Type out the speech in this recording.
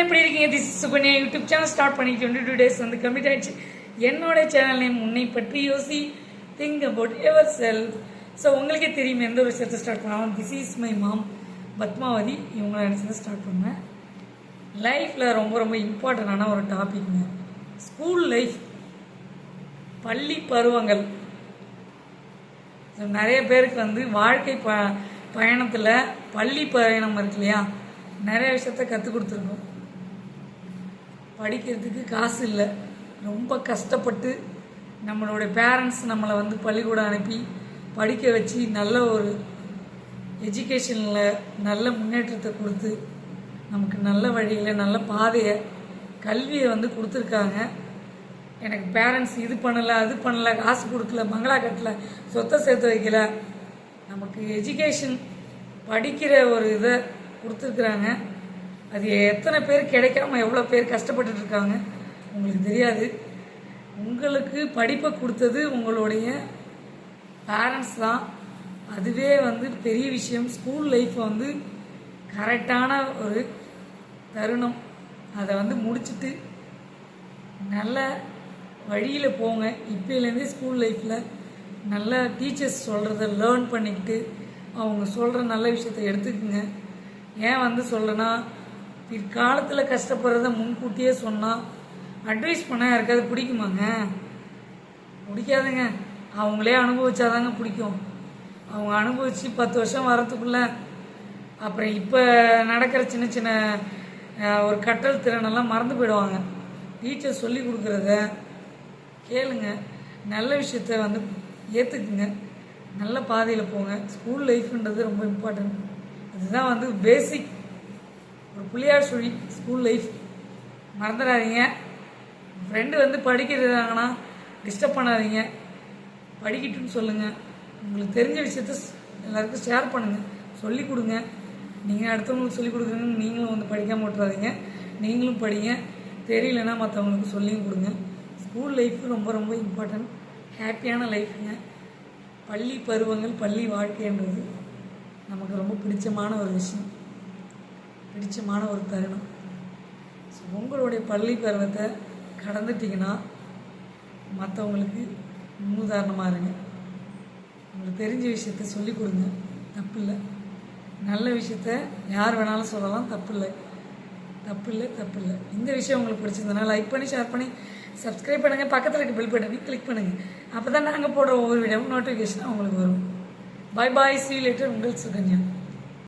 எல்லாரும் எப்படி இருக்கீங்க? This Sukanya YouTube channel start பண்ணி டுவெண்ட்டி டூ டேஸ் வந்து கம்ப்ளீட் ஆயிடுச்சு. என்னோட சேனல் நேம் உன்னை பற்றி யோசி. Think about yourself so உங்களுக்கே தெரியும் எந்த ஒரு விஷயத்தை ஸ்டார்ட் பண்ணலாம் this is my mom Padmavathi. இவங்களை நினச்சி ஸ்டார்ட் பண்ணேன். லைஃப்பில் ரொம்ப ரொம்ப இம்பார்ட்டண்டான ஒரு டாபிக்ங்க ஸ்கூல் லைஃப் பள்ளி பருவங்கள். நிறைய பேருக்கு வந்து வாழ்க்கை ப பயணத்தில் பள்ளி பயணம் இருக்கு இல்லையா? நிறைய விஷயத்த கற்றுக் கொடுத்துருக்கோம். படிக்கிறதுக்கு காசு இல்லை. ரொம்ப கஷ்டப்பட்டு நம்மளுடைய பேரண்ட்ஸ் நம்மளை வந்து பள்ளிக்கூடம் அனுப்பி படிக்க வச்சு நல்ல ஒரு எஜுகேஷனில் நல்ல முன்னேற்றத்தை கொடுத்து நமக்கு நல்ல வழியில் நல்ல பாதையை கல்வியை வந்து கொடுத்துருக்காங்க. எனக்கு பேரண்ட்ஸ் இது பண்ணலை அது பண்ணலை காசு கொடுக்கல மங்களா கட்டல சொத்தை சேர்த்து வைக்கல. நமக்கு எஜுகேஷன் படிக்கிற ஒரு இதை கொடுத்துருக்குறாங்க. அது எத்தனை பேர் கிடைக்காம எவ்வளோ பேர் கஷ்டப்பட்டுட்டு இருக்காங்க உங்களுக்கு தெரியாது. உங்களுக்கு படிப்பை கொடுத்தது உங்களுடைய பேரண்ட்ஸ் தான். அதுவே வந்து பெரிய விஷயம். ஸ்கூல் லைஃப்பை வந்து கரெக்டான ஒரு தருணம். அதை வந்து முடிச்சுட்டு நல்ல வழியில் போங்க. இப்போலேருந்தே ஸ்கூல் லைஃப்பில் நல்ல டீச்சர்ஸ் சொல்கிறத லேர்ன் பண்ணிக்கிட்டு அவங்க சொல்கிற நல்ல விஷயத்தை எடுத்துக்கோங்க. ஏன் வந்து சொல்கிறேன்னா பிற்காலத்தில் கஷ்டப்படுறத முன்கூட்டியே சொன்னால் அட்வைஸ் பண்ணால் யாருக்காவது பிடிக்குமாங்க? பிடிக்காதுங்க. அவங்களே அனுபவிச்சாதாங்க பிடிக்கும். அவங்க அனுபவித்து பத்து வருஷம் வரத்துக்குள்ள அப்புறம் இப்போ நடக்கிற சின்ன சின்ன ஒரு கற்றல் திறனெல்லாம் மறந்து போயிடுவாங்க. டீச்சர் சொல்லி கொடுக்குறத கேளுங்க. நல்ல விஷயத்த வந்து ஏற்றுக்குங்க நல்ல பாதையில் போங்க. ஸ்கூல் லைஃப்ன்றது ரொம்ப இம்பார்ட்டன்ட் அதுதான் வந்து பேசிக் ஒரு புள்ளியார் சுழி ஸ்கூல் லைஃப் மறந்துடாதீங்க. ஃப்ரெண்டு வந்து படிக்கிறதாங்கன்னா டிஸ்டர்ப் பண்ணாதீங்க. படிக்கட்டும்னு சொல்லுங்கள் உங்களுக்கு தெரிஞ்ச விஷயத்த எல்லாருக்கும் ஷேர் பண்ணுங்கள் சொல்லிக் கொடுங்க. நீங்கள் அடுத்தவங்களுக்கு சொல்லிக் கொடுக்குறீங்கன்னு நீங்களும் வந்து படிக்காமல் விட்டுறாதீங்க. நீங்களும் படிங்க. தெரியலன்னா மற்றவங்களுக்கு சொல்லியும் கொடுங்க. ஸ்கூல் லைஃப் ரொம்ப ரொம்ப இம்பார்ட்டன்ட் ஹாப்பியான லைஃப்ங்க பள்ளி பருவங்கள் பள்ளி வாழ்க்கைன்றது நமக்கு ரொம்ப பிடிச்சமான ஒரு விஷயம். பிடிச்சமான ஒரு தருணம். ஸோ உங்களுடைய பள்ளி பருவத்தை கடந்துட்டிங்கன்னா மற்றவங்களுக்கு முன்னுதாரணமாக இருங்க. உங்களுக்கு தெரிஞ்ச விஷயத்த சொல்லிக் கொடுங்க. தப்பு இல்லை நல்ல விஷயத்த யார் வேணாலும் சொல்லலாம் தப்பு இல்லை தப்பு இல்லை தப்பு இல்லை இந்த விஷயம் உங்களுக்கு பிடிச்சிருந்தனா லைக் பண்ணி ஷேர் பண்ணி சப்ஸ்கிரைப் பண்ணுங்கள் பக்கத்தில் இருக்க பில் பட்டனை கிளிக் பண்ணுங்கள் அப்போ தான் நாங்கள் போடுற ஒவ்வொரு வீடியோவும் நோட்டிஃபிகேஷன் உங்களுக்கு வரும். பாய் பாய் சி லேட்டர் உங்கள் சுகன்யா.